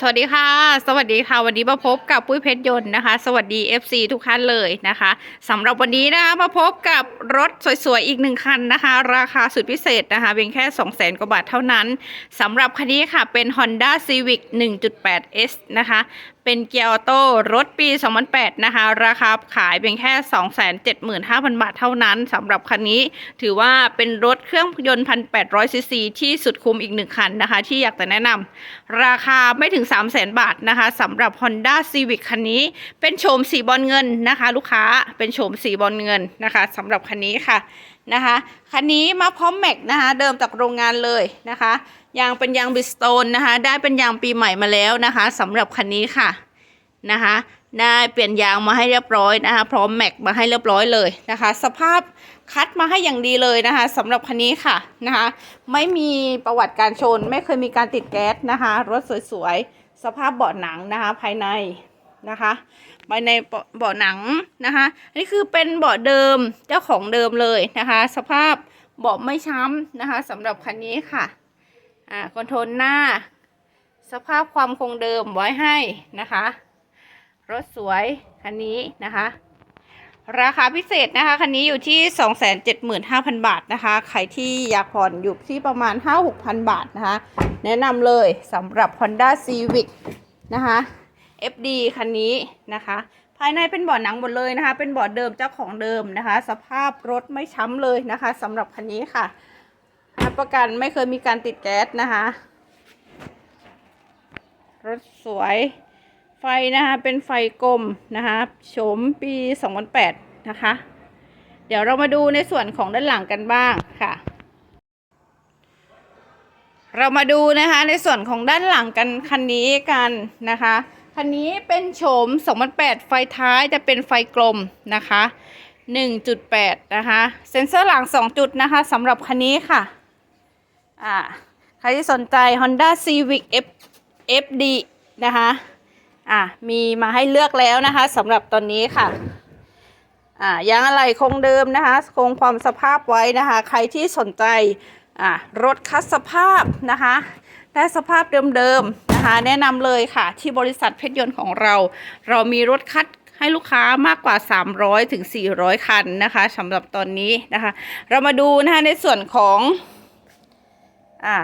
สวัสดีค่ะ สวัสดีค่ะ วันนี้มาพบกับปุ้ยเพชรยนต์นะคะ สวัสดี FC ทุกท่านเลยนะคะสำหรับวันนี้นะคะมาพบกับรถสวยๆ อีกหนึ่งคันนะคะ ราคาสุดพิเศษนะคะเพียงแค่ 2 0 0 0 0 0กว่าบาทเท่านั้นสำหรับคันนี้ค่ะเป็น Honda Civic 1.8S นะคะ เป็นเกียร์ออโต้รถปี 2008 นะคะ ราคาขายเพียงแค่ 275,000 บาทเท่านั้นสำหรับคันนี้ ถือว่าเป็นรถเครื่องยนต์ 1,800 ซีซีที่สุดคุ้มอีกหนึ่งคันนะคะ ที่อยากจะแนะนำราคาไม่ถึง 300,000 บาทนะคะสำหรับ Honda Civic คันนี้ เป็นโฉมสีบอลเงินนะคะ ลูกค้าเป็นโฉมสีบอลเงินนะคะสำหรับคันนี้ค่ะ นะคะคันนี้มาพร้อมแม็กนะคะเดิมจากโรงงานเลยนะคะยางเป็นยางบิสโตนนะคะได้เป็นยางปีใหม่มาแล้วนะคะสำหรับคันนี้ค่ะนะคะได้เปลี่ยนยางมาให้เรียบร้อยนะคะพร้อมแม็กมาให้เรียบร้อยเลยนะคะ สภาพคัดมาให้อย่างดีเลยนะคะสำหรับคันนี้ค่ะนะคะไม่มีประวัติการชน ไม่เคยมีการติดแก๊สนะคะ รถสวยๆ สภาพเบาะหนังนะคะภายใน นะคะภายในเบาะหนังนะคะนนี่คือเป็นเบาะเดิมเจ้าของเดิมเลยนะคะ สภาพเบาะไม่ช้ำนะคะสำหรับคันนี้ค่ะอ่าคอนโทรลหน้า สภาพความคงเดิมไว้ให้นะคะ รถสวยคันนี้นะคะ ราคาพิเศษนะคะคันนี้อยู่ที่ 275,000 บาทนะคะใครที่อยากผ่อนอยู่ที่ประมาณ 5-6,000 บาทนะคะ แนะนำเลยสำหรับ Honda Civic นะคะ FD คันนี้นะคะ ภายในเป็นเบาะหนังหมดเลยนะคะ เป็นเบาะเดิมเจ้าของเดิมนะคะ สภาพรถไม่ช้ำเลยนะคะสำหรับคันนี้ค่ะรับประกันไม่เคยมีการติดแก๊สนะคะ รถสวยไฟนะคะเป็นไฟกลมนะคะโฉมปี 2008 นะคะ เดี๋ยวเรามาดูในส่วนของด้านหลังกันบ้างค่ะเรามาดูนะคะในส่วนของด้านหลังกันคันนี้กันนะคะ คันนี้เป็นโฉม 2008 ไฟท้ายจะเป็นไฟกลมนะคะ 1.8 นะคะ เซ็นเซอร์หลัง 2 จุดนะคะสำหรับคันนี้ค่ะ อ่า ใครที่สนใจ Honda Civic F FD นะคะ อ่ามีมาให้เลือกแล้วนะคะสำหรับตอนนี้ค่ะ อ่ายางอะไหล่คงเดิมนะคะ คงความสภาพไว้นะคะ ใครที่สนใจ อ่ารถคัดสภาพนะคะ ได้สภาพเดิมๆ นะคะ แนะนำเลยค่ะ ที่บริษัทเพชรยนต์ของเรา เรามีรถคัดให้ลูกค้ามากกว่า 300ถึง400 คันนะคะสำหรับตอนนี้นะคะ เรามาดูนะคะในส่วนของอ่า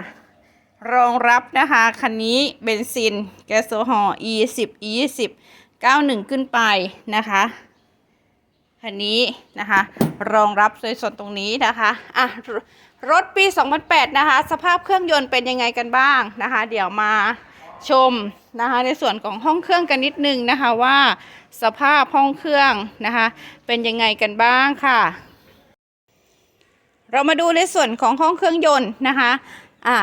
รองรับนะคะ คันนี้เบนซิน แก๊สโซฮอล์ e 10 e 10 91 ขึ้นไปนะคะคันนี้นะคะ รองรับในส่วนตรงนี้นะคะอะรถปี 2008 นะคะ สภาพเครื่องยนต์เป็นยังไงกันบ้างนะคะ เดี๋ยวมา ชมนะคะในส่วนของห้องเครื่องกันนิดนึงนะคะว่า สภาพห้องเครื่องนะคะเป็นยังไงกันบ้างค่ะ เรามาดูในส่วนของห้องเครื่องยนต์นะคะอะ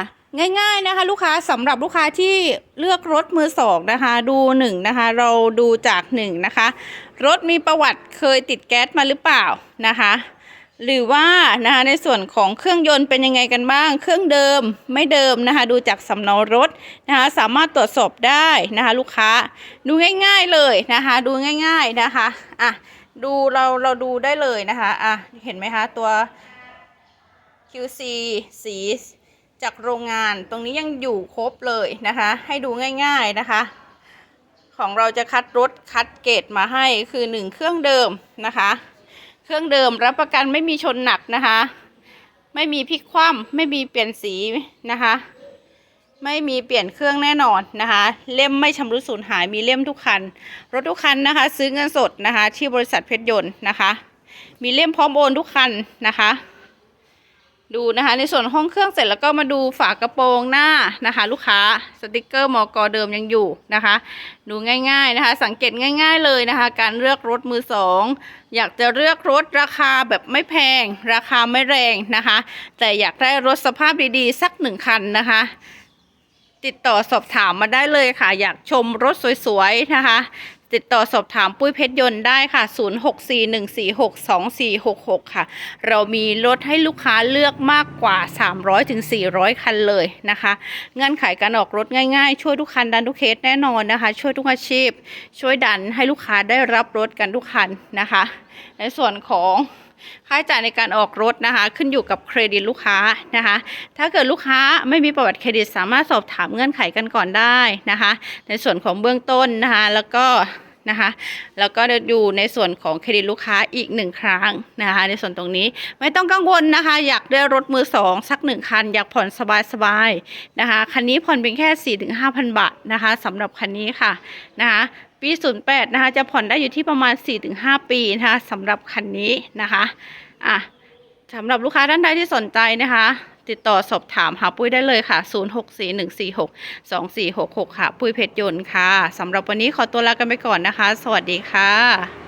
ง่ายๆนะคะลูกค้าสำหรับลูกค้าที่เลือกรถมือสองนะคะดูหนึ่งนะคะเราดูจากหนึ่งนะคะ รถมีประวัติเคยติดแก๊สมาหรือเปล่านะคะ หรือว่านะคะในส่วนของเครื่องยนต์เป็นยังไงกันบ้าง เครื่องเดิมไม่เดิมนะคะดูจากสำเนารถนะคะสามารถตรวจสอบได้นะคะลูกค้าดูง่าย ๆเลยนะคะดูง่าย ๆนะคะอะดูเราเราดูได้เลยนะคะอะเห็นไหมคะตัว QC สีจากโรงงานตรงนี้ยังอยู่ครบเลยนะคะ ให้ดูง่าย ๆนะคะ ของเราจะคัดรถคัดเกรดมาให้คือหนึ่งเครื่องเดิมนะคะ เครื่องเดิมรับประกันไม่มีชนหนักนะคะ ไม่มีพลิกคว่ำไม่มีเปลี่ยนสีนะคะ ไม่มีเปลี่ยนเครื่องแน่นอนนะคะ เล่มไม่ชำรุดสูญหายมีเล่มทุกคัน รถทุกคันนะคะ ซื้อเงินสดนะคะ ที่บริษัทเพชรยนต์นะคะ มีเล่มพร้อมโอนทุกคันนะคะ ดูนะคะ ในส่วนห้องเครื่องเสร็จแล้วก็มาดูฝากระโปรงหน้านะคะ ลูกค้าสติกเกอร์มอกอเดิมยังอยู่นะคะ ดูง่ายๆนะคะ สังเกตง่าย ๆเลยนะคะ การเลือกรถมือสองอยากจะเลือกรถราคาแบบไม่แพง ราคาไม่แรงนะคะ แต่อยากได้รถสภาพดีๆ สักหนึ่งคันนะคะ ติดต่อสอบถามมาได้เลยค่ะ อยากชมรถสวยๆนะคะ ติดต่อสอบถามปุ้ยเพชรยนต์ได้ค่ะ 0641462466 ค่ะ เรามีรถให้ลูกค้าเลือกมากกว่า 300-400 คันเลยนะคะเงื่อนไขการออกรถง่ายๆ ช่วยทุกคันดันทุกเคสแน่นอนนะคะ ช่วยทุกอาชีพ ช่วยดันให้ลูกค้าได้รับรถกันทุกคันนะคะ ในส่วนของ ค่าใช้จ่ายในการออกรถนะคะ ขึ้นอยู่กับเครดิตลูกค้านะคะ ถ้าเกิดลูกค้าไม่มีประวัติเครดิตสามารถสอบถามเงื่อนไขกันก่อนได้นะคะ ในส่วนของเบื้องต้นนะคะ แล้วก็ นะคะ แล้วก็อยู่ในส่วนของเครดิตลูกค้าอีกหนึ่งครั้งนะคะ ในส่วนตรงนี้ไม่ต้องกังวลนะคะ อยากได้รถมือสองสักหนึ่งคัน อยากผ่อนสบายๆนะคะคันนี้ผ่อนเพียงแค่4ี่ถึงห้าพันบาทนะคะสำหรับคันนี้ค่ะนะคะปี 08 นะคะ จะผ่อนได้อยู่ที่ประมาณ 4-5 ปีนะคะสำหรับคันนี้นะคะ อะสำหรับลูกค้าท่านใดที่สนใจนะคะ ติดต่อสอบถามหาปุ้ยได้เลยค่ะ 0641462466 ค่ะ ปุ้ยเพชรยนต์ค่ะสำหรับวันนี้ขอตัวลากันไปก่อนนะคะ สวัสดีค่ะ